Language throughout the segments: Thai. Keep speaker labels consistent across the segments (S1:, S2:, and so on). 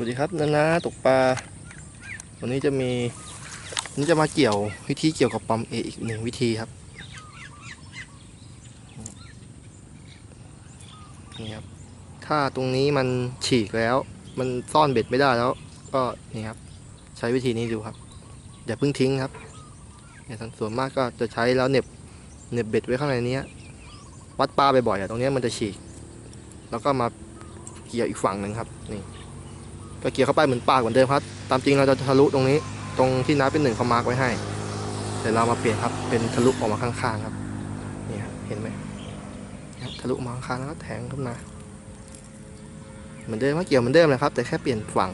S1: สวัสดีครับนานาตกปลา วันนี้จะมีนนี้จะมาเกี่ยววิธีเกี่ยวกับปั๊มเออีกหนึ่งวิธีครับนี่ครับ ถ้าตรงนี้มันฉีกแล้ว มันซ่อนเบ็ดไม่ได้แล้ว ก็นี่ครับ ใช้วิธีนี้ดูครับ อย่าเพิ่งทิ้งครับเนี่ยส่วนมากก็จะใช้แล้วเหน็บเหน็บเบ็ดไว้ข้างในนี้วัดปลาบ่อยๆอะตรงนี้มันจะฉีก แล้วก็มาเกี่ยวอีกฝั่งหนึ่งครับนี่ ก็เกี่ยวเข้าไปเหมือนปากเหมือนเดิมครับ ตามจริงเราจะทะลุตรงนี้ ตรงที่น้าเป็นหนึ่งเขามาร์กไว้ให้แต่เรามาเปลี่ยนครับ เป็นทะลุออกมาข้างๆครับ นี่ครับเห็นไหมทะลุมาข้างๆแล้วก็แทงขึ้นมา เหมือนเดิมมาเกี่ยวเหมือนเดิมเลยครับ แต่แค่เปลี่ยนฝั่ง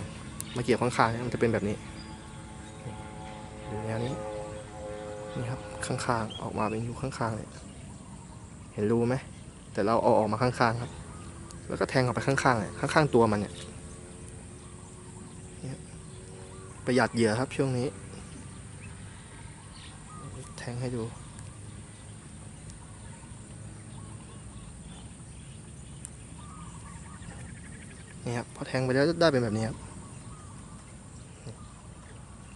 S1: มาเกี่ยวข้างๆมันจะเป็นแบบนี้ดูแนวนี้นี่ครับข้างๆออกมาเป็นอยู่ข้างๆเลยเห็นรูไหมแต่เราเอาออกมาข้างๆครับ แล้วก็แทงออกไปข้างๆเลยข้างๆตัวมันเนี่ย ประหยัดเหยื่อครับช่วงนี้ แทงให้ดู นี่ครับ พอแทงไปแล้วได้เป็นแบบนี้ครับ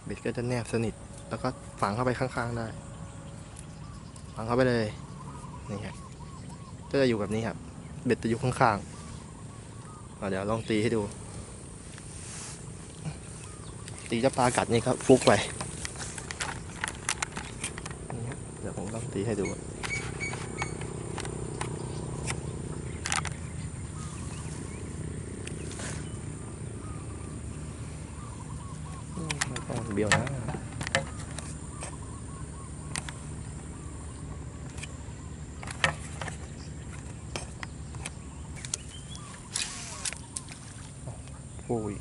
S1: เบ็ดก็จะแนบสนิท แล้วก็ฝังเข้าไปข้างๆได้ ฝังเข้าไปเลย นี่ครับก็จะอยู่แบบนี้ครับ เบ็ดจะอยู่ข้างๆเดี๋ยวลองตีให้ดู ตีจะปลากัดนี่ครับฟุกไปเดี๋ยวผมลองตีให้ดูอืมไม่ต้องเบี้ยวนะโอ้ย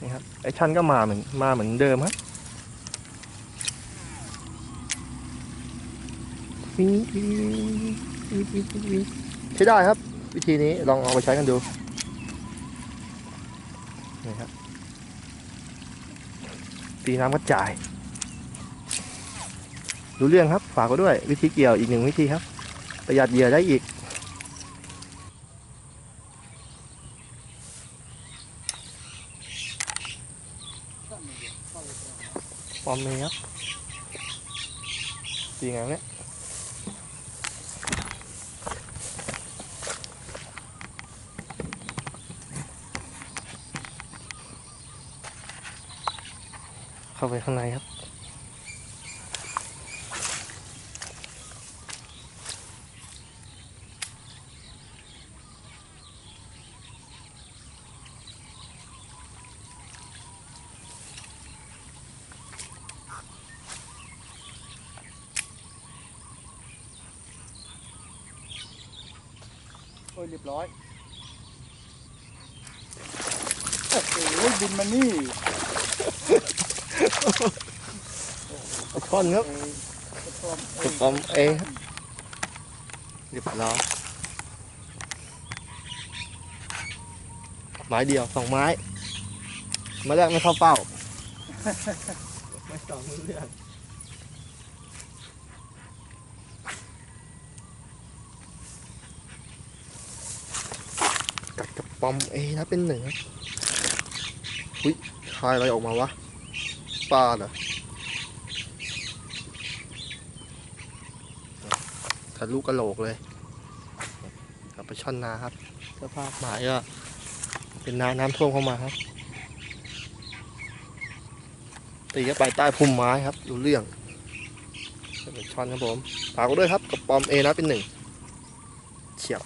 S1: นี่ครับไอชั้นก็มาเหมือนมาเหมือนเดิมครับใช้ได้ครับ วิธีนี้ลองเอาไปใช้กันดูนี่ครับตีน้ำกระจายรู้เรื่องครับฝากไว้ด้วย วิธีเกี่ยวอีกหนึ่งวิธีครับ ประหยัดเหยื่อได้อีก ปอมเมีครับตีไงวะเนี่ยเข้าไปข้างในครับ
S2: ยเรียบร้อย โอ้โหบินมานี่
S1: ช่อนครับ
S2: เอ้ยกระท่อม
S1: กระท่อมเองครับเรียบร้อยไม้เดียวสองไม้ไมาแรกไม่เข้าเป้า ไม่สองเรื่องกัดกับ ปอมเอนะเป็นหนึ่งครับอุ้ยคายอะไรออกมาวะปลาเหรอทะลุกระโหลกเลยกลับไปช่อนนาครับสภาพหมายก็เป็นนาน้ำท่วมเข้ามาครับ ตีเข้าไปใต้พุ่มไม้ครับดูเรื่องเป็นช่อนครับผมฝากด้วยครับกับปอมเอนะเป็นหนึ่งเฉียว